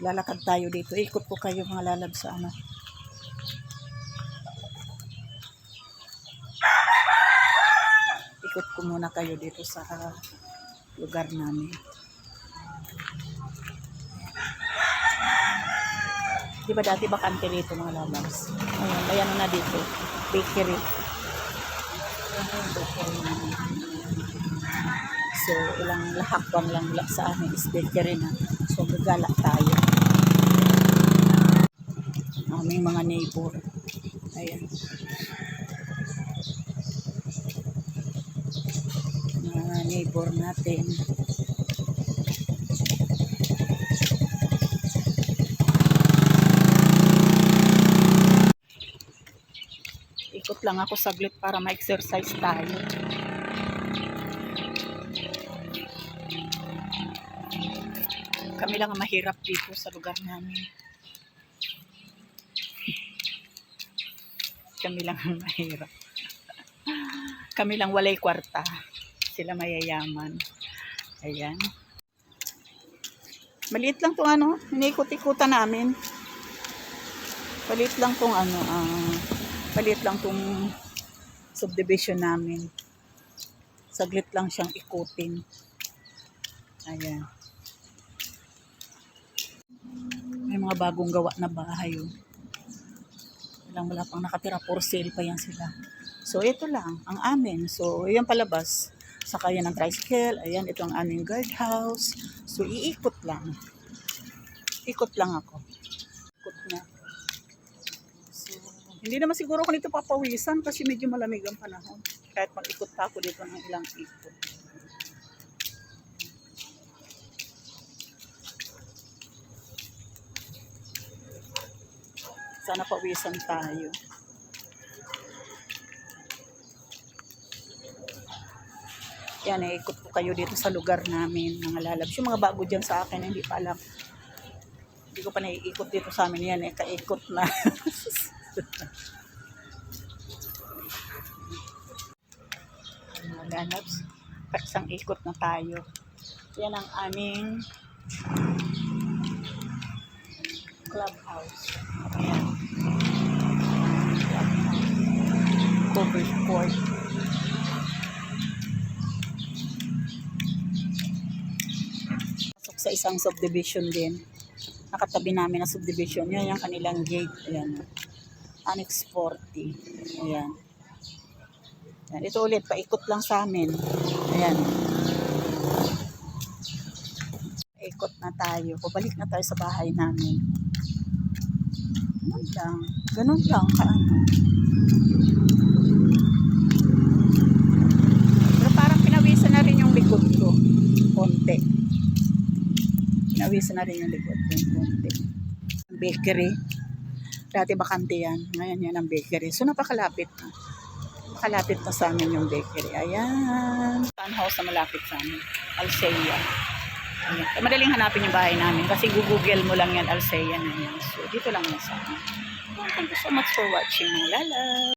Maglalakad tayo dito. Ikot po kayo mga lalab sa ano. Ikot ko muna kayo dito sa lugar namin. Di ba dati bakante dito mga lalabs? Ayun, may ano na dito. Bakery. Ayan bakery namin. So, ilang lahakbang lang la- sa amin is bakery na. So, gagala tayo. Aming mga neighbor. Ayan. Mga neighbor natin. Ikot lang ako saglit para ma-exercise tayo. Kami lang ang mahirap dito sa lugar namin. Kami lang ang mahirap. Kami lang walay kwarta. Sila mayayaman. Ayan. Maliit lang tong ano, iniikot-ikutan namin. Maliit lang tong ano, ah, maliit lang tong subdivision namin. Saglit lang siyang ikutin. Ayan. May mga bagong gawa na bahay. Oh. Walang wala pang nakatira. For sale pa yan sila. So, ito lang. Ang amin. So, yan palabas. Saka yan ang tricycle. Ayan, ito ang aming guardhouse. So, iikot lang. Ikot lang ako. Ikot na. So, hindi naman siguro ako dito papawisan kasi medyo malamig ang panahon. Kahit mag-ikot pa ako dito ng ilang ikot. Sana pawisan tayo. Yan, eh, ikot po kayo dito sa lugar namin, mga lalabs. Yung mga bago dyan sa akin, hindi pa alam. Hindi ko pa naiikot dito sa amin yan, eh, kaikot na. mga lalabs, isang ikot na tayo. Yan ang aming clubhouse. Ayan. Covered court. Pasok sa isang subdivision din. Nakatabi namin na subdivision. Yan yung kanilang gate. Ayan. Annex 40. Ayan. Ayan. Ito ulit, paikot lang sa amin. Ayan. Paikot na tayo. Pabalik na tayo sa bahay namin. Ganun lang. Ganun lang. Kaano. Pero parang pinawisan na rin yung likod ko. Konti. Pinawisan na rin yung likod ko. Konti. Bakery. Dati bakante yan. Ngayon yan ang bakery. So napakalapit na. Napakalapit na sa amin yung bakery. Ayan. Townhouse na malapit sa amin. Alsea. Ayan. Madaling hanapin yung bahay namin kasi google mo lang yan Alsea na yan. So dito lang yan sa amin. Thank you so much for watching mga lala.